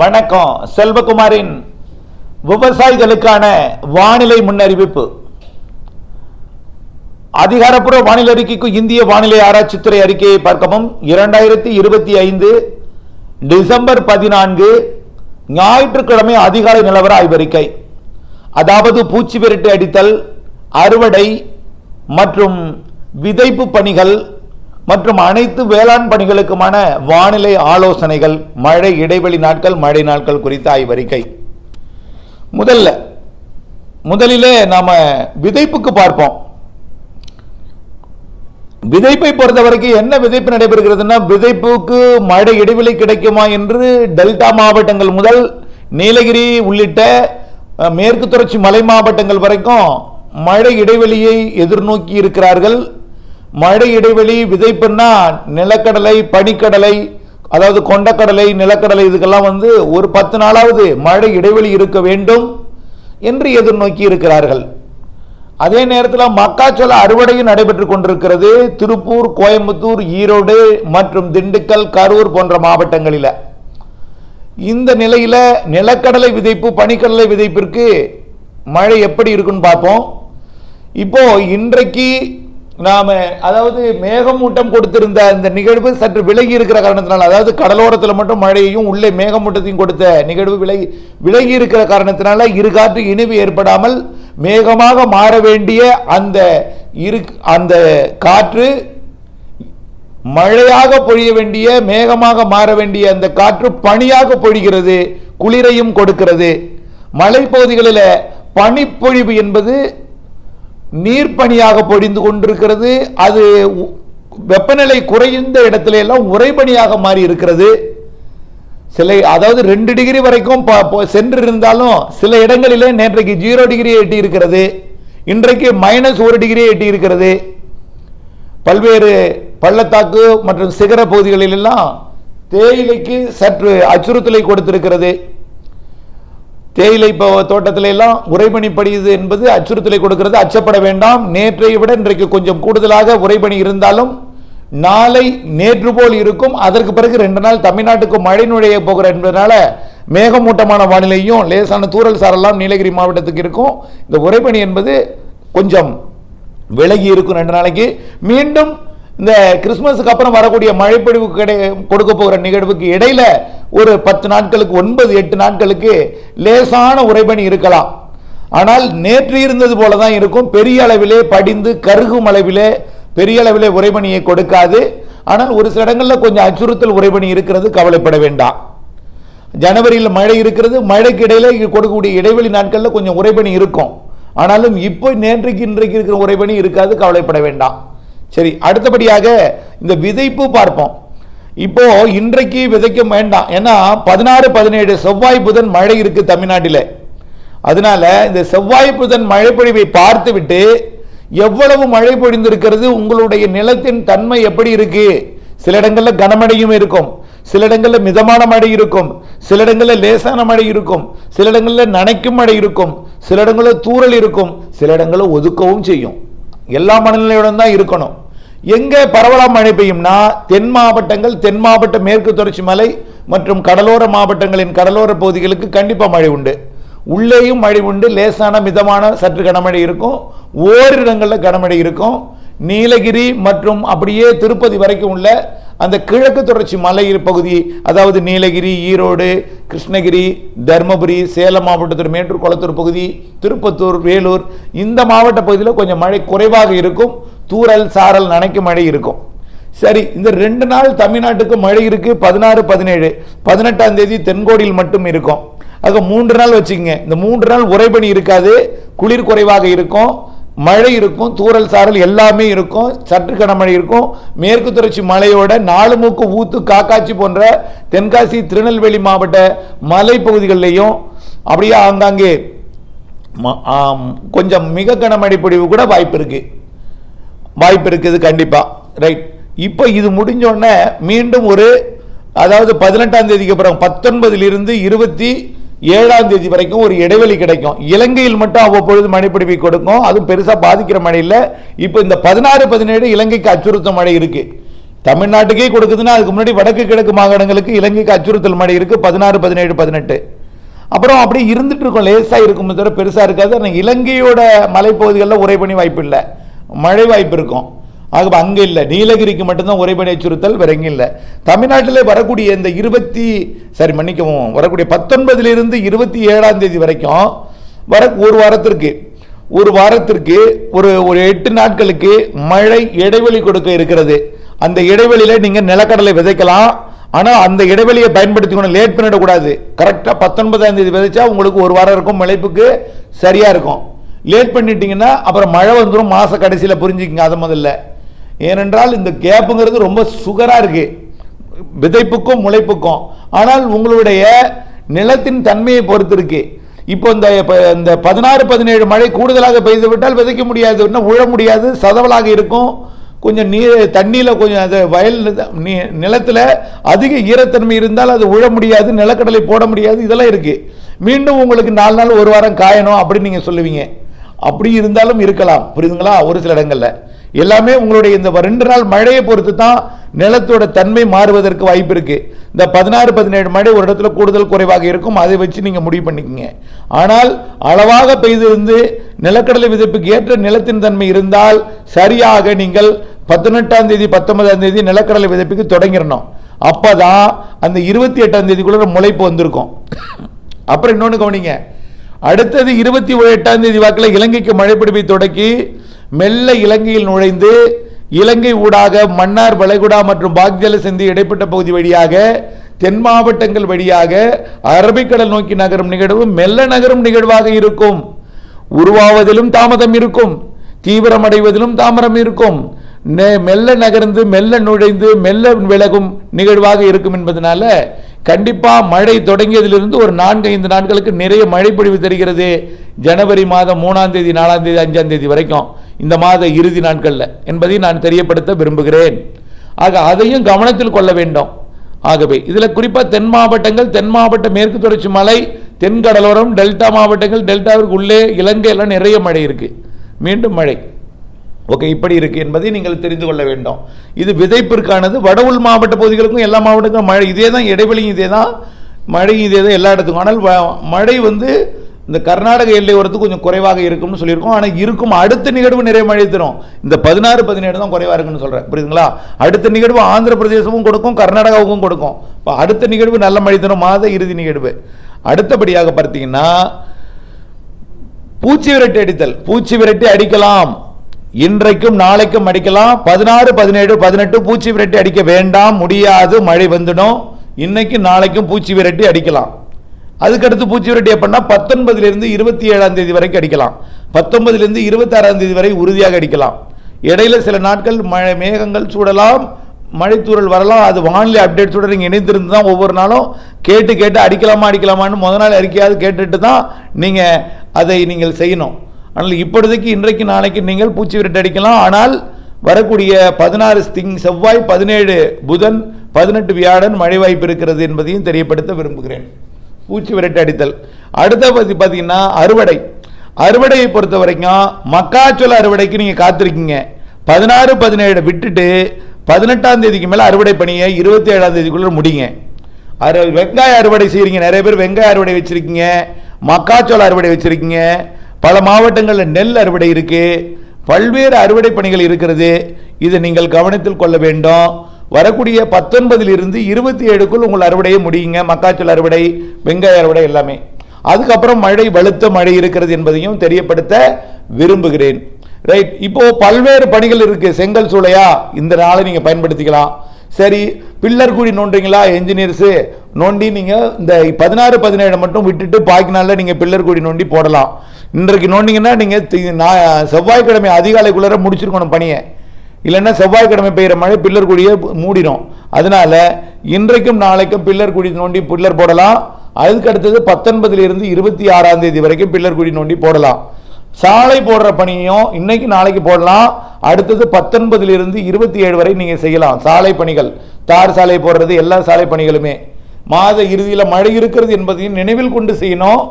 வணக்கம். செல்வகுமாரின் விவசாயிகளுக்கான வானிலை முன்னறிவிப்பு. அதிகாரப்பூர்வ வானிலை அறிக்கைக்கு இந்திய வானிலை ஆராய்ச்சித்துறை அறிக்கையை பார்க்கவும். இரண்டாயிரத்தி இருபத்தி ஐந்து டிசம்பர் பதினான்கு ஞாயிற்றுக்கிழமை அதிகாலை நிலவர ஆய்வறிக்கை. அதாவது பூச்சி விரட்டு அடித்தல் அறுவடை மற்றும் விதைப்பு பணிகள் மற்றும் அனைத்து வேளாண் பணிகளுக்குமான வானிலை ஆலோசனைகள் மழை இடைவெளி நாட்கள் மழை நாட்கள் குறித்த ஆய்வறிக்கை. முதல்ல முதலிலே நாம விதைப்புக்கு பார்ப்போம். விதைப்பை பொறுத்த வரைக்கும் என்ன விதைப்பு நடைபெறுகிறதுனா விதைப்புக்கு மழை இடைவெளி கிடைக்குமா என்று டெல்டா மாவட்டங்கள் முதல் நீலகிரி உள்ளிட்ட மேற்கு தொடர்ச்சி மலை மாவட்டங்கள் வரைக்கும் மழை இடைவெளியை எதிர்நோக்கி இருக்கிறார்கள். மழை இடைவெளி விதைப்புன்னா நிலக்கடலை பனிக்கடலை அதாவது கொண்டக்கடலை நிலக்கடலை இதுக்கெல்லாம் வந்து ஒரு பத்து நாளாவது மழை இடைவெளி இருக்க வேண்டும் என்று எதிர்நோக்கி இருக்கிறார்கள். அதே நேரத்தில் மக்காச்சோள அறுவடையும் நடைபெற்றுக் கொண்டிருக்கிறது. திருப்பூர் கோயம்புத்தூர் ஈரோடு மற்றும் திண்டுக்கல் கரூர் போன்ற மாவட்டங்களில். இந்த நிலையில் நிலக்கடலை விதைப்பு பனிக்கடலை விதைப்பிற்கு மழை எப்படி இருக்குன்னு பார்ப்போம். இப்போ இன்றைக்கு நாம அதாவது மேகமூட்டம் கொடுத்திருந்த இந்த நிகழ்வு சற்று விலகி இருக்கிற காரணத்தினால் அதாவது கடலோரத்தில் மட்டும் மழையையும் உள்ளே மேகமூட்டத்தையும் கொடுத்த நிகழ்வு விலகி விலகி இருக்கிற காரணத்தினால இரு காற்று ஏற்படாமல் மேகமாக மாற வேண்டிய அந்த இரு அந்த காற்று மழையாக பொழிய வேண்டிய மேகமாக மாற வேண்டிய அந்த காற்று பனியாக பொழிகிறது குளிரையும் கொடுக்கிறது. மலைப்பகுதிகளில் பனிப்பொழிவு என்பது நீர்ப்பணியாக பொழிந்து கொண்டிருக்கிறது. அது உ- வெப்பநிலை குறைந்த இடத்துல எல்லாம் உறைபனியாக மாறி இருக்கிறது. சில அதாவது ரெண்டு டிகிரி வரைக்கும் ப- இருந்தாலும் சில இடங்களிலே நேற்றைக்கு ஜீரோ டிகிரி எட்டி இருக்கிறது. இன்றைக்கு மைனஸ் ஒரு டிகிரியை எட்டி இருக்கிறது. பல்வேறு பள்ளத்தாக்கு மற்றும் சிகர பகுதிகளிலெல்லாம் தேயிலைக்கு சற்று அச்சுறுத்தலை கொடுத்திருக்கிறது. தேயிலை இப்போ தோட்டத்தில எல்லாம் உறைபனி படியுது என்பது அச்சுறுத்தலை கொடுக்கிறது. அச்சப்பட வேண்டாம். நேற்றை விட இன்றைக்கு கொஞ்சம் கூடுதலாக உறைபனி இருந்தாலும் நாளை நேற்று போல் இருக்கும். அதற்கு பிறகு ரெண்டு நாள் தமிழ்நாட்டுக்கு மழை நுழைய போகிற என்பதனால மேகமூட்டமான வானிலையும் லேசான தூறல் சாரெல்லாம் நீலகிரி மாவட்டத்துக்கு இருக்கும். இந்த உறைபனி என்பது கொஞ்சம் விலகி இருக்கும் ரெண்டு நாளைக்கு. மீண்டும் இந்த கிறிஸ்மஸுக்கு அப்புறம் வரக்கூடிய மழைப்பொழிவு கிடை கொடுக்க போகிற நிகழ்வுக்கு இடையில ஒரு பத்து நாட்களுக்கு ஒன்பது எட்டு நாட்களுக்கு லேசான உறைபனி இருக்கலாம். ஆனால் நேற்று இருந்தது போல தான் இருக்கும். பெரிய அளவிலே படிந்து கருகும் அளவிலே பெரிய அளவிலே உறைபனியை கொடுக்காது. ஆனால் ஒரு சில இடங்களில் கொஞ்சம் அச்சுறுத்தல் உறைபனி இருக்கிறது கவலைப்பட வேண்டாம். ஜனவரியில் மழை இருக்கிறது. மழைக்கு இடையில கொடுக்கக்கூடிய இடைவெளி நாட்களில் கொஞ்சம் உறைபனி இருக்கும். ஆனாலும் இப்போ நேற்றைக்கு இன்றைக்கு இருக்கிற உறைபனி இருக்காது கவலைப்பட வேண்டாம். சரி அடுத்தபடியாக இந்த விதைப்பு பார்ப்போம். இப்போ இன்றைக்கு விதைக்க வேண்டாம். ஏன்னா பதினாறு பதினேழு செவ்வாய் புதன் மழை இருக்கு தமிழ்நாட்டில். அதனால இந்த செவ்வாய் புதன் மழைப்பொழிவை பார்த்துவிட்டு எவ்வளவு மழை பொழிந்திருக்கிறது உங்களுடைய நிலத்தின் தன்மை எப்படி இருக்கு? சில இடங்களில் கனமழையும் இருக்கும். சில இடங்களில் மிதமான மழை இருக்கும். சில இடங்களில் லேசான மழை இருக்கும். சில இடங்களில் நனைக்கும் மழை இருக்கும். சில இடங்களில் தூறல் இருக்கும். சில இடங்களில் ஒதுக்கவும் செய்யும். எல்லா மனநிலையுடன் தான் இருக்கணும். எங்கே பரவலா மழை பெய்யும்னா தென் மாவட்டங்கள் தென் மாவட்ட மேற்கு தொடர்ச்சி மலை மற்றும் கடலோர மாவட்டங்களின் கடலோர பகுதிகளுக்கு கண்டிப்பாக மழை உண்டு. உள்ளேயும் மழை உண்டு. லேசான மிதமான சற்று கனமழை இருக்கும். ஓரிடங்களில் கனமழை இருக்கும். நீலகிரி மற்றும் அப்படியே திருப்பதி வரைக்கும் உள்ள அந்த கிழக்கு தொடர்ச்சி மலை பகுதி அதாவது நீலகிரி ஈரோடு கிருஷ்ணகிரி தர்மபுரி சேலம் மாவட்டத்தில் மேட்டூர் குளத்தூர் பகுதி திருப்பத்தூர் வேலூர் இந்த மாவட்ட பகுதியில் கொஞ்சம் மழை குறைவாக இருக்கும். தூரல் சாரல் நனைக்கும் மழை இருக்கும். சரி இந்த ரெண்டு நாள் தமிழ்நாட்டுக்கு மழை இருக்கு பதினாறு பதினேழு. பதினெட்டாம் தேதி தென்கோடியில் மட்டும் இருக்கும். அது மூன்று நாள் வச்சுக்கோங்க. இந்த மூன்று நாள் உறைபனி இருக்காது குளிர் குறைவாக இருக்கும் மழை இருக்கும் தூரல் சாரல் எல்லாமே இருக்கும் சற்று கனமழை இருக்கும். மேற்கு தொடர்ச்சி மலையோட நாலு மூக்கு ஊத்து காக்காச்சி போன்ற தென்காசி திருநெல்வேலி மாவட்ட மலைப்பகுதிகளிலையும் அப்படியே ஆங்காங்கே ம- கொஞ்சம் மிக கனமழை பொழிவு கூட வாய்ப்பு இருக்குது வாய்ப்பு இருக்குது கண்டிப்பாக ரைட் இப்போ இது முடிஞ்சோடனே மீண்டும் ஒரு அதாவது பதினெட்டாம் தேதிக்கு அப்புறம் பத்தொன்பதிலிருந்து இருபத்தி ஏழாம் தேதி வரைக்கும் ஒரு இடைவெளி கிடைக்கும். இலங்கையில் மட்டும் அவ்வப்பொழுது மழைப்பிடிப்பை கொடுக்கும். அதுவும் பெருசாக பாதிக்கிற மழை இல்லை. இப்போ இந்த பதினாறு பதினேழு இலங்கைக்கு அச்சுறுத்தல் மழை இருக்குது தமிழ்நாட்டுக்கே கொடுக்குதுன்னா அதுக்கு முன்னாடி வடக்கு கிழக்கு மாகாணங்களுக்கு இலங்கைக்கு அச்சுறுத்தல் மழை இருக்குது பதினாறு பதினேழு பதினெட்டு. அப்புறம் அப்படியே இருந்துட்டு இருக்கும். லேசாக இருக்கும். தவிர பெருசாக இருக்காது. ஆனால் இலங்கையோட மலைப்பகுதிகளில் உறைபனி வாய்ப்பு இல்லை. மழை வாய்ப்பு இருக்கும். ஆக அங்கே இல்லை. நீலகிரிக்கு மட்டும்தான் உறைபனி அச்சுறுத்தல் வேற எங்கேயும் இல்லை. தமிழ்நாட்டிலே வரக்கூடிய இந்த இருபத்தி சரி மன்னிக்கவும் வரக்கூடிய பத்தொன்பதுலேருந்து இருபத்தி ஏழாம் தேதி வரைக்கும் வர ஒரு வாரத்திற்கு ஒரு வாரத்திற்கு ஒரு ஒரு எட்டு நாட்களுக்கு மழை இடைவெளி கொடுக்க இருக்கிறது. அந்த இடைவெளியில் நீங்கள் நிலக்கடலை விதைக்கலாம். ஆனால் அந்த இடைவெளியை பயன்படுத்திக்கணும் லேட் பண்ணிடக்கூடாது. கரெக்டாக பத்தொன்பதாம் தேதி விதைச்சா உங்களுக்கு ஒரு வாரம் இருக்கும் மழைப்புக்கு சரியாக இருக்கும். லேட் பண்ணிட்டீங்கன்னா அப்புறம் மழை வந்துடும் மாத கடைசியில் புரிஞ்சுக்கங்க அதை முதல்ல. ஏனென்றால் இந்த கேப்புங்கிறது ரொம்ப சுகராக இருக்குது விதைப்புக்கும் முளைப்புக்கும். ஆனால் உங்களுடைய நிலத்தின் தன்மையை பொறுத்து இருக்கு. இப்போ இந்த இந்த பதினாறு பதினேழு மழை கூடுதலாக பெய்து விட்டால் விதைக்க முடியாது. இன்னும் உழ முடியாது சதவலாக இருக்கும். கொஞ்சம் நீர் தண்ணியில் கொஞ்சம் அது வயல் நீ- அதிக ஈரத்தன்மை இருந்தால் அது உழ முடியாது நிலக்கடலை போட முடியாது இதெல்லாம் இருக்குது மீண்டும் உங்களுக்கு நாலு நாள் ஒரு வாரம் காயணும் அப்படின்னு நீங்கள் சொல்லுவீங்க. அப்படி இருந்தாலும் இருக்கலாம். புரியுதுங்களா? ஒரு சில இடங்களில். எல்லாமே உங்களுடைய இந்த ரெண்டு நாள் மழையை பொறுத்து தான் நிலத்தோட தன்மை மாறுவதற்கு வாய்ப்பு இருக்கு. இந்த பதினாறு பதினேழு மழை ஒரு இடத்துல கூடுதல் குறைவாக இருக்கும். அதை வச்சு நீங்க முடிவு பண்ணிக்கங்க. ஆனால் அளவாக பெய்திருந்து நிலக்கடலை விதைப்புக்கு ஏற்ற நிலத்தின் தன்மை இருந்தால் சரியாக நீங்கள் பதினெட்டாம் தேதி பத்தொன்பதாம் தேதி நிலக்கடலை விதைப்புக்கு தொடங்கிடணும். அப்பதான் அந்த இருபத்தி எட்டாம் தேதிக்குள்ள முளைப்பு வந்திருக்கும். அப்புறம் இன்னொன்று கவனிங்க. அடுத்தது இருபத்தி எட்டாம் தேதி வாக்கில் இலங்கைக்கு மழைப்பிடிப்பை தொடக்கி மெல்ல இலங்கையில் நுழைந்து இலங்கை ஊடாக மன்னார் வளைகுடா மற்றும் பாக்ஜல சிந்தி இடைப்பட்ட பகுதி வழியாக தென் மாவட்டங்கள் வழியாக அரபிக்கடல் நோக்கி நகரும் நிகழ்வு மெல்ல நகரும் நிகழ்வாக இருக்கும். உருவாவதிலும் தாமதம் இருக்கும். தீவிரமடைவதிலும் தாமதம் இருக்கும். நெ- மெல்ல நகர்ந்து மெல்ல நுழைந்து மெல்ல விலகும் நிகழ்வாக இருக்கும் என்பதனால கண்டிப்பாக மழை தொடங்கியதிலிருந்து ஒரு நான்கு ஐந்து நாட்களுக்கு நிறைய மழைப்பொழிவு பொழிவு தெரிகிறது. ஜனவரி மாதம் மூணாம் தேதி நாலாம் தேதி அஞ்சாம் தேதி வரைக்கும் இந்த மாத இறுதி நாட்களில் என்பதை நான் தெரியப்படுத்த விரும்புகிறேன். ஆக அதையும் கவனத்தில் கொள்ள வேண்டும். ஆகவே இதில் குறிப்பாக தென் மாவட்டங்கள் தென் மாவட்ட மேற்கு தொடர்ச்சி மலை தென் கடலோரம் டெல்டா மாவட்டங்கள் டெல்டாவிற்கு உள்ளே இலங்கை எல்லாம் நிறைய மழை இருக்குது மீண்டும் மழை. ஓகே இப்படி இருக்குது என்பதை நீங்கள் தெரிந்து கொள்ள வேண்டும். இது விதைப்பிற்கானது. வட மாவட்ட பகுதிகளுக்கும் எல்லா மாவட்டங்களுக்கும் மழை இதே தான் இடைவெளியும் இதே தான் மழையும் இதே தான் எல்லா இடத்துக்கும். ஆனால் வ- மழை வந்து இந்த கர்நாடக எல்லை ஓரத்து கொஞ்சம் குறைவாக இருக்கும்னு சொல்லியிருக்கோம். ஆனால் இருக்கும் அடுத்த நிகழ்வு நிறைய மழை தரும். இந்த பதினாறு பதினேழு தான் குறைவாக இருக்குன்னு சொல்கிறேன் புரியுதுங்களா? அடுத்த நிகழ்வு ஆந்திர பிரதேசமும் கொடுக்கும் கர்நாடகாவுக்கும் கொடுக்கும். இப்போ அடுத்த நிகழ்வு நல்ல மழை தரும் மாத இறுதி நிகழ்வு. அடுத்தபடியாக பார்த்தீங்கன்னா பூச்சி விரட்டி அடித்தல். பூச்சி விரட்டி அடிக்கலாம். இன்றைக்கும் நாளைக்கும் அடிக்கலாம். பதினாறு பதினேழு பதினெட்டு பூச்சி விரட்டி அடிக்க வேண்டாம். முடியாது. மழை வந்துடும். இன்னைக்கும் நாளைக்கும் பூச்சி விரட்டி அடிக்கலாம். அதுக்கடுத்து பூச்சி விரட்டி எப்படின்னா பத்தொன்பதுலேருந்து இருபத்தி ஏழாம் தேதி வரைக்கும் அடிக்கலாம். பத்தொன்பதுலேருந்து இருபத்தாறாம் தேதி வரை உறுதியாக அடிக்கலாம். இடையில சில நாட்கள் மழை மேகங்கள் சூடலாம் மழைத்தூரல் வரலாம். அது வானிலை அப்டேட்ஸோட நீங்கள் இணைந்திருந்து தான் ஒவ்வொரு நாளும் கேட்டு கேட்டு அடிக்கலாமா அடிக்கலாமான்னு முத நாள் அறிக்கையாவது கேட்டுட்டு தான் நீங்கள் அதை நீங்கள் செய்யணும். ஆனால் இப்பொழுதைக்கு இன்றைக்கு நாளைக்கு நீங்கள் பூச்சி விரட்டு அடிக்கலாம். ஆனால் வரக்கூடிய பதினாறு திங் செவ்வாய் பதினேழு புதன் பதினெட்டு வியாழன் மழை வாய்ப்பு இருக்கிறது என்பதையும் தெரியப்படுத்த விரும்புகிறேன். பூச்சி விரட்டு அடித்தல். அடுத்த பற்றி பார்த்தீங்கன்னா அறுவடை. அறுவடையை பொறுத்த வரைக்கும் மக்காச்சோள அறுவடைக்கு நீங்கள் காத்திருக்கீங்க. பதினாறு பதினேழு விட்டுட்டு பதினெட்டாம் தேதிக்கு மேலே அறுவடை பணியை இருபத்தி ஏழாம் தேதிக்குள்ளே முடிங்க. அறு வெங்காய அறுவடை செய்கிறீங்க நிறைய பேர் வெங்காய அறுவடை வச்சுருக்கீங்க. மக்காச்சோள அறுவடை வச்சுருக்கீங்க. பல மாவட்டங்களில் நெல் அறுவடை இருக்கு. பல்வேறு அறுவடை பணிகள் இருக்கிறது. இதை நீங்கள் கவனத்தில் கொள்ள வேண்டும். வரக்கூடிய பத்தொன்பதிலிருந்து இருபத்தி ஏழுக்குள் உங்கள் அறுவடையை முடியுங்க. மக்காச்சோள அறுவடை வெங்காய அறுவடை எல்லாமே. அதுக்கப்புறம் மழை வலுத்த மழை இருக்கிறது என்பதையும் தெரியப்படுத்த விரும்புகிறேன். ரைட் இப்போ பல்வேறு பணிகள் இருக்கு. செங்கல் சூளையா இந்த நாளை நீங்க பயன்படுத்திக்கலாம். சரி பில்லர் கூடி நோண்டுறீங்களா என்ஜினியர்ஸு நோண்டி நீங்கள் இந்த பதினாறு பதினேழு மட்டும் விட்டுட்டு பாக்கி நாளில் நீங்கள் பில்லர் கூடி நோண்டி போடலாம். இன்றைக்கு நோண்டிங்கன்னா நீங்கள் நான் செவ்வாய்க்கிழமை அதிகாலைக்குள்ளார முடிச்சிருக்கணும் பணியை. இல்லைன்னா செவ்வாய்க்கிழமை பெய்கிற மழை பில்லர் குடியை மூடிடும் அதனால இன்றைக்கும் நாளைக்கும் பில்லர் குடி நோண்டி பில்லர் போடலாம். அதுக்கு அடுத்தது பத்தொன்பதுலேருந்து இருபத்தி ஆறாம் தேதி வரைக்கும் பில்லர் குடி நோண்டி போடலாம். சாலை போடுற பணியும் இன்னைக்கு நாளைக்கு போடலாம். அடுத்தது பத்தொன்பதுலேருந்து இருபத்தி ஏழு வரை நீங்கள் செய்யலாம். சாலை பணிகள். தார் சாலை போடுறது எல்லா சாலை பணிகளுமே. மாத இறுதியில் மழை இருக்கிறது என்பதையும் நினைவில் கொண்டு செய்யணும்.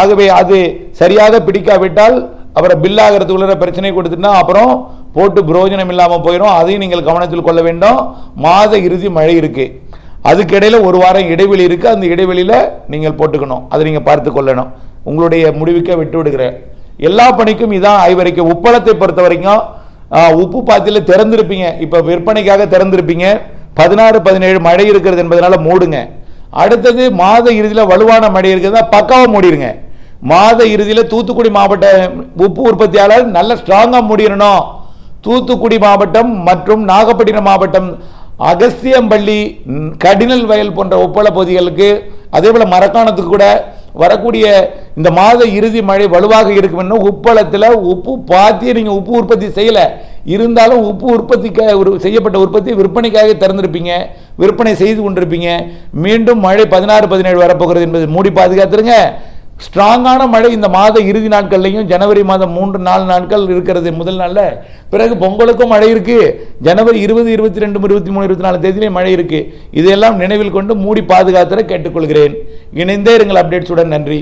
ஆகவே அது சரியாக பிடிக்காவிட்டால் அப்புறம் பில்லாகிறது உள்ள பிரச்சனை கொடுத்துட்டா அப்புறம் போட்டு புரோஜனம் இல்லாமல் போயிடும் அதையும் நீங்கள் கவனத்தில் கொள்ள வேண்டும். மாத இறுதி மழை இருக்குது அதுக்கிடையில் ஒரு வாரம் இடைவெளி இருக்குது அந்த இடைவெளியில் நீங்கள் போட்டுக்கணும். அதை நீங்கள் பார்த்து கொள்ளணும். உங்களுடைய முடிவுக்கே விட்டு விடுகிறேன் எல்லா பணிக்கும் இதான் ஆய்வறிக்கை உப்பளத்தை பொறுத்த வரைக்கும் உப்பு பாத்தியில் திறந்திருப்பீங்க. இப்போ விற்பனைக்காக திறந்திருப்பீங்க. பதினாறு பதினேழு மழை இருக்கிறது என்பதனால மூடுங்க. அடுத்தது மாத இறுதியில் வலுவான மழை இருக்கிறதா பக்காவாக மூடிடுங்க மாத இறுதியில் தூத்துக்குடி மாவட்ட உப்பு உற்பத்தியாளர் நல்ல ஸ்ட்ராங்காக மூடிடணும் தூத்துக்குடி மாவட்டம் மற்றும் நாகப்பட்டினம் மாவட்டம் அகஸ்தியம்பள்ளி கடினல் வயல் போன்ற உப்பள பகுதிகளுக்கு அதே போல் மரக்காணத்துக்கு கூட வரக்கூடிய இந்த மாத இறுதி மழை வலுவாக இருக்கும்னு உப்பளத்தில் உப்பு பாத்தியை நீங்கள் உப்பு உற்பத்தி செய்யலை. இருந்தாலும் உப்பு உற்பத்திக்காக ஒரு செய்யப்பட்ட உற்பத்தி விற்பனைக்காக திறந்திருப்பீங்க. விற்பனை செய்து கொண்டிருப்பீங்க. மீண்டும் மழை பதினாறு பதினேழு வரப்போகிறது என்பது மூடி பாதுகாத்துருங்க. ஸ்ட்ராங்கான மழை இந்த மாத இறுதி நாட்கள்லையும் ஜனவரி மாதம் மூன்று நாலு நாட்கள் இருக்கிறது முதல் நாளில். பிறகு பொங்கலுக்கும் மழை இருக்கு. ஜனவரி இருபது இருபத்தி ரெண்டு இருபத்தி மூணு இருபத்தி நாலு தேதியிலையும் மழை இருக்கு. இதையெல்லாம் நினைவில் கொண்டு மூடி பாதுகாத்துற கேட்டுக்கொள்கிறேன். இணைந்தே இருங்கள் அப்டேட்ஸுடன். நன்றி.